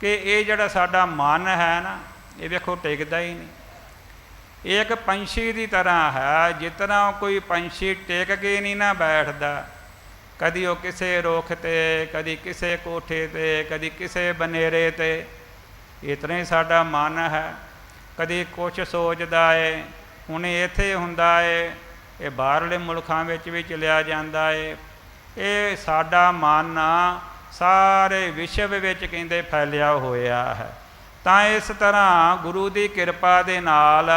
ਕਿ ਇਹ ਜਿਹੜਾ ਸਾਡਾ ਮਨ ਹੈ ਨਾ, ਇਹ ਵੇਖੋ ਟਿਕਦਾ ਹੀ ਨਹੀਂ। ਇਹ ਇੱਕ ਪੰਛੀ ਦੀ ਤਰ੍ਹਾਂ ਹੈ, ਜਿਤਨਾ ਕੋਈ ਪੰਛੀ ਟਿਕ ਕੇ ਨਹੀਂ ਨਾ ਬੈਠਦਾ, ਕਦੀ ਉਹ ਕਿਸੇ ਰੁੱਖ ਤੇ, ਕਦੀ ਕਿਸੇ ਕੋਠੇ ਤੇ, ਕਦੀ ਕਿਸੇ ਬਨੇਰੇ ਤੇ, ਇਤਨਾ ਹੀ ਸਾਡਾ ਮਨ ਹੈ। ਕਦੀ ਕੁਛ ਸੋਚਦਾ ਏ, ਹੁਣ ਇੱਥੇ ਹੁੰਦਾ ਏ, ਇਹ ਬਾਹਰਲੇ ਮੁਲਕਾਂ ਵਿੱਚ ਵੀ ਚਲਿਆ ਜਾਂਦਾ ਏ। ਇਹ ਸਾਡਾ ਮਨ ਸਾਰੇ ਵਿਸ਼ਵ ਵਿੱਚ ਕਹਿੰਦੇ ਫੈਲਿਆ ਹੋਇਆ ਹੈ। ਤਾਂ ਇਸ ਤਰ੍ਹਾਂ ਗੁਰੂ ਦੀ ਕਿਰਪਾ ਦੇ ਨਾਲ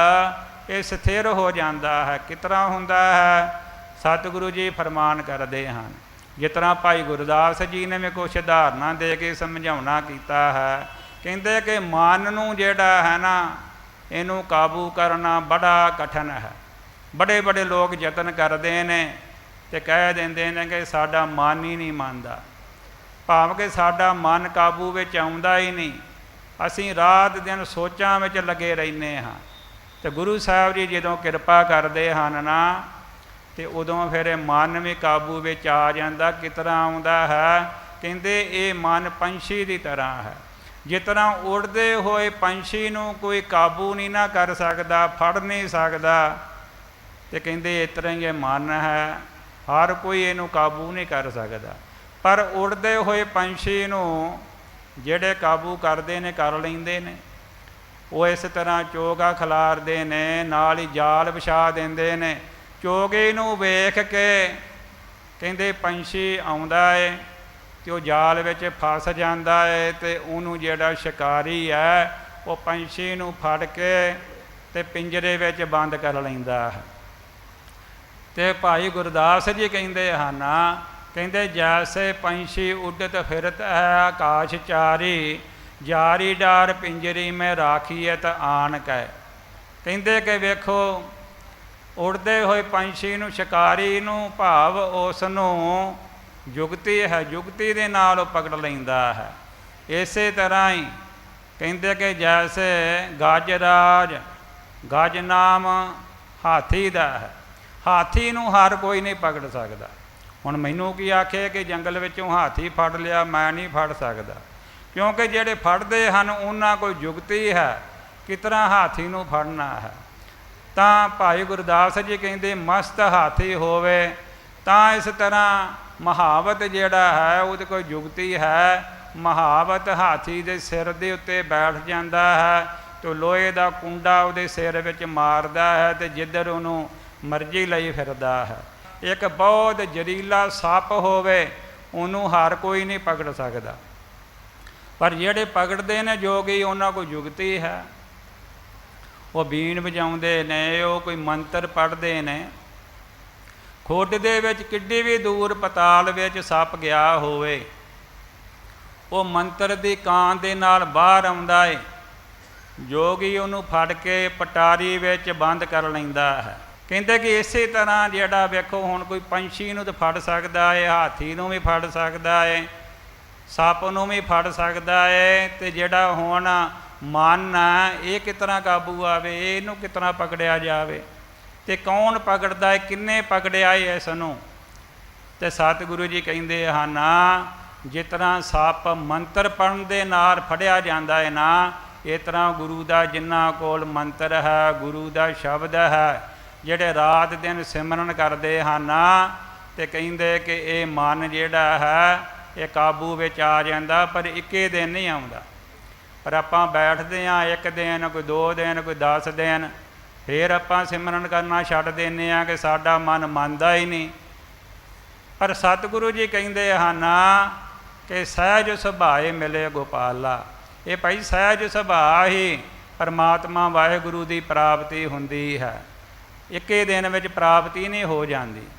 ਇਹ ਸਥਿਰ ਹੋ ਜਾਂਦਾ ਹੈ। ਕਿਤਨਾ ਹੁੰਦਾ ਹੈ? ਸਤਿਗੁਰੂ ਜੀ ਫਰਮਾਨ ਕਰਦੇ ਹਨ ਜਿਸ ਤਰ੍ਹਾਂ ਭਾਈ ਗੁਰਦਾਸ ਜੀ ਨੇ ਵੀ ਕੁਛ ਉਦਾਹਰਨਾਂ ਦੇ ਕੇ ਸਮਝਾਉਣਾ ਕੀਤਾ ਹੈ, ਕਹਿੰਦੇ ਕਿ ਮਨ ਨੂੰ ਜਿਹੜਾ ਹੈ ਨਾ, ਇਹਨੂੰ ਕਾਬੂ ਕਰਨਾ ਬੜਾ ਕਠਨ ਹੈ। ਬੜੇ ਬੜੇ ਲੋਕ ਯਤਨ ਕਰਦੇ ਨੇ ਤੇ ਕਹਿ ਦਿੰਦੇ ਨੇ ਕਿ ਸਾਡਾ ਮਨ ਹੀ ਨਹੀਂ ਮੰਨਦਾ। ਭਾਵ ਕਿ ਸਾਡਾ ਮਨ ਕਾਬੂ ਵਿੱਚ ਆਉਂਦਾ ਹੀ ਨਹੀਂ। ਅਸੀਂ ਰਾਤ ਦਿਨ ਸੋਚਾਂ ਵਿੱਚ ਲੱਗੇ ਰਹਿੰਦੇ ਹਾਂ। ਤੇ ਗੁਰੂ ਸਾਹਿਬ ਜੀ ਜਦੋਂ ਕਿਰਪਾ ਕਰਦੇ ਹਨ ਨਾ, ਤੇ ਉਦੋਂ ਫਿਰ ਇਹ ਮਨ ਵੀ ਕਾਬੂ ਵਿੱਚ ਆ ਜਾਂਦਾ ਕਿਤਨਾ ਆਉਂਦਾ ਹੈ, ਕਹਿੰਦੇ ਇਹ ਮਨ ਪੰਛੀ ਦੀ ਤਰ੍ਹਾਂ ਹੈ। ਜਿਸ ਤਰ੍ਹਾਂ ਉੜਦੇ ਹੋਏ ਪੰਛੀ ਨੂੰ ਕੋਈ ਕਾਬੂ ਨਹੀਂ ਨਾ ਕਰ ਸਕਦਾ, ਫੜ ਨਹੀਂ ਸਕਦਾ, ਤੇ ਕਹਿੰਦੇ ਇਸ ਤਰ੍ਹਾਂ ਹੀ ਇਹ ਮਨ ਹੈ, ਹਰ ਕੋਈ ਇਹਨੂੰ ਕਾਬੂ ਨਹੀਂ ਕਰ ਸਕਦਾ। ਪਰ ਉੜਦੇ ਹੋਏ ਪੰਛੀ ਨੂੰ ਜਿਹੜੇ ਕਾਬੂ ਕਰਦੇ ਨੇ, ਕਰ ਲੈਂਦੇ ਨੇ। ਉਹ ਇਸ ਤਰ੍ਹਾਂ ਚੋਗਾ ਖਿਲਾਰਦੇ ਨੇ, ਨਾਲ ਹੀ ਜਾਲ ਵਿਛਾ ਦਿੰਦੇ ਨੇ। ਚੋਗੇ ਨੂੰ ਵੇਖ ਕੇ ਕਹਿੰਦੇ ਪੰਛੀ ਆਉਂਦਾ ਏ ਤੇ ਉਹ ਜਾਲ ਵਿੱਚ ਫਸ ਜਾਂਦਾ ਏ ਤੇ ਉਹਨੂੰ ਜਿਹੜਾ ਸ਼ਿਕਾਰੀ ਹੈ, ਉਹ ਪੰਛੀ ਨੂੰ ਫੜ ਕੇ ਤੇ ਪਿੰਜਰੇ ਵਿੱਚ ਬੰਦ ਕਰ ਲੈਂਦਾ ਹੈ। ਤੇ ਭਾਈ ਗੁਰਦਾਸ ਜੀ ਕਹਿੰਦੇ ਹਨ ਕਹਿੰਦੇ, ਜੈਸੇ ਪੰਛੀ ਉੱਡਤ ਫਿਰਤ ਹੈ ਆਕਾਸ਼ ਚਾਰੀ, ਜਾਰੀ ਡਾਰ ਪਿੰਜਰੀ ਮੈਂ ਰਾਖੀਐਤ ਆਣ ਕੈ। ਕਹਿੰਦੇ ਕਿ ਵੇਖੋ, ਉੜਦੇ ਹੋਏ ਪੰਛੀ ਨੂੰ ਸ਼ਿਕਾਰੀ ਨੂੰ ਭਾਵ ਉਸ ਨੂੰ ਜੁਗਤੀ ਹੈ, ਜੁਗਤੀ ਦੇ ਨਾਲ ਉਹ ਪਕੜ ਲੈਂਦਾ ਹੈ। ਇਸੇ ਤਰ੍ਹਾਂ ਹੀ ਕਹਿੰਦੇ ਕਿ ਜੈਸੇ ਗਜਰਾਜ, ਗਜ ਨਾਮ ਹਾਥੀ ਦਾ ਹੈ। ਹਾਥੀ ਨੂੰ ਹਰ ਕੋਈ ਨਹੀਂ ਪਕੜ ਸਕਦਾ। ਹੁਣ ਮੈਨੂੰ ਕੀ ਆਖੇ ਕਿ ਜੰਗਲ ਵਿੱਚੋਂ ਹਾਥੀ ਫੜ ਲਿਆ, ਮੈਂ ਨਹੀਂ ਫੜ ਸਕਦਾ। ਕਿਉਂਕਿ ਜਿਹੜੇ ਫੜਦੇ ਹਨ, ਉਹਨਾਂ ਕੋਈ ਯੁਗਤੀ ਹੈ, ਕਿਤਨਾ ਹਾਥੀ ਨੂੰ ਫੜਨਾ ਹੈ। ਤਾਂ ਭਾਈ ਗੁਰਦਾਸ ਜੀ ਕਹਿੰਦੇ, ਮਸਤ ਹਾਥੀ ਹੋਵੇ, ਤਾਂ ਇਸ ਤਰ੍ਹਾਂ ਮਹਾਵਤ ਜਿਹੜਾ ਹੈ, ਉਹਦੇ ਕੋਈ ਯੁਗਤੀ ਹੈ। ਮਹਾਵਤ ਹਾਥੀ ਦੇ ਸਿਰ ਦੇ ਉੱਤੇ ਬੈਠ ਜਾਂਦਾ ਹੈ ਤੇ ਲੋਹੇ ਦਾ ਕੁੰਡਾ ਉਹਦੇ ਸਿਰ ਵਿੱਚ ਮਾਰਦਾ ਹੈ ਤੇ ਜਿੱਧਰ ਉਹਨੂੰ ਮਰਜ਼ੀ ਲਈ ਫਿਰਦਾ ਹੈ। ਇੱਕ ਬਹੁਤ ਜ਼ਰੀਲਾ ਸੱਪ ਹੋਵੇ, ਉਹਨੂੰ ਹਰ ਕੋਈ ਨਹੀਂ ਪਕੜ ਸਕਦਾ। ਪਰ ਜਿਹੜੇ ਪਕੜਦੇ ਨੇ ਜੋਗੀ, ਉਹਨਾਂ ਕੋਲ ਯੁਗਤੀ ਹੈ। ਉਹ ਬੀਣ ਵਜਾਉਂਦੇ ਨੇ, ਉਹ ਕੋਈ ਮੰਤਰ ਪੜ੍ਹਦੇ ਨੇ। ਖੋਡ ਦੇ ਵਿੱਚ ਕਿੱਡੀ ਵੀ ਦੂਰ ਪਤਾਲ ਵਿੱਚ ਸੱਪ ਗਿਆ ਹੋਵੇ, ਉਹ ਮੰਤਰ ਦੀ ਕਾਂ ਦੇ ਨਾਲ ਬਾਹਰ ਆਉਂਦਾ ਏ। ਜੋਗੀ ਉਹਨੂੰ ਫੜ ਕੇ ਪਟਾਰੀ ਵਿੱਚ ਬੰਦ ਕਰ ਲੈਂਦਾ ਹੈ। ਕਹਿੰਦੇ ਕਿ ਇਸੇ ਤਰ੍ਹਾਂ ਜਿਹੜਾ ਵੇਖੋ, ਹੁਣ ਕੋਈ ਪੰਛੀ ਨੂੰ ਤਾਂ ਫੜ ਸਕਦਾ ਹੈ, ਹਾਥੀ ਨੂੰ ਵੀ ਫੜ ਸਕਦਾ ਹੈ, ਸੱਪ ਨੂੰ ਵੀ ਫੜ ਸਕਦਾ ਹੈ ਤੇ ਜਿਹੜਾ ਹੁਣ ਮਨ ਆ ਇਹ ਕਿਤਨਾ ਕਾਬੂ ਆਵੇ, ਇਹਨੂੰ ਕਿਤਨਾ ਪਕੜਿਆ ਜਾਵੇ ਤੇ ਕੌਣ ਪਕੜਦਾ ਹੈ, ਕਿੰਨੇ ਪਕੜਿਆ ਹੈ ਇਸ ਨੂੰ ਤੇ ਸਤਿਗੁਰੂ ਜੀ ਕਹਿੰਦੇ ਹਨ, ਜਿਸ ਤਰ੍ਹਾਂ ਸੱਪ ਮੰਤਰ ਪੜਨ ਦੇ ਨਾਲ ਫੜਿਆ ਜਾਂਦਾ ਹੈ ਨਾ, ਇਸ ਤਰ੍ਹਾਂ ਗੁਰੂ ਦਾ ਜਿਨ੍ਹਾਂ ਕੋਲ ਮੰਤਰ ਹੈ, ਗੁਰੂ ਦਾ ਸ਼ਬਦ ਹੈ ਜਿਹੜੇ ਰਾਤ ਦਿਨ ਸਿਮਰਨ ਕਰਦੇ ਹਨ ਤੇ ਕਹਿੰਦੇ ਕਿ ਇਹ ਮਨ ਜਿਹੜਾ ਹੈ, ਇਹ ਕਾਬੂ ਵਿੱਚ ਆ ਜਾਂਦਾ, ਪਰ ਇੱਕੇ ਦਿਨ ਨਹੀਂ ਆਉਂਦਾ। ਪਰ ਆਪਾਂ ਬੈਠਦੇ ਆ ਇੱਕ ਦਿਨ, ਕੋਈ ਦੋ ਦਿਨ, ਕੋਈ 10 ਦਿਨ, ਫਿਰ ਆਪਾਂ ਸਿਮਰਨ ਕਰਨਾ ਛੱਡ ਦਿੰਨੇ ਆ ਕਿ ਸਾਡਾ ਮਨ ਮੰਨਦਾ ਹੀ ਨਹੀਂ। ਪਰ ਸਤਿਗੁਰੂ ਜੀ ਕਹਿੰਦੇ ਹਨ ਕਿ ਸਹਿਜ ਸੁਭਾਏ ਮਿਲੇ ਗੋਪਾਲਾ। ਇਹ ਭਾਈ ਸਹਿਜ ਸੁਭਾਅ ਹੀ ਪਰਮਾਤਮਾ ਵਾਹਿਗੁਰੂ ਦੀ ਪ੍ਰਾਪਤੀ ਹੁੰਦੀ ਹੈ। ਇੱਕੇ ਦਿਨ ਵਿੱਚ ਪ੍ਰਾਪਤੀ ਨਹੀਂ ਹੋ ਜਾਂਦੀ।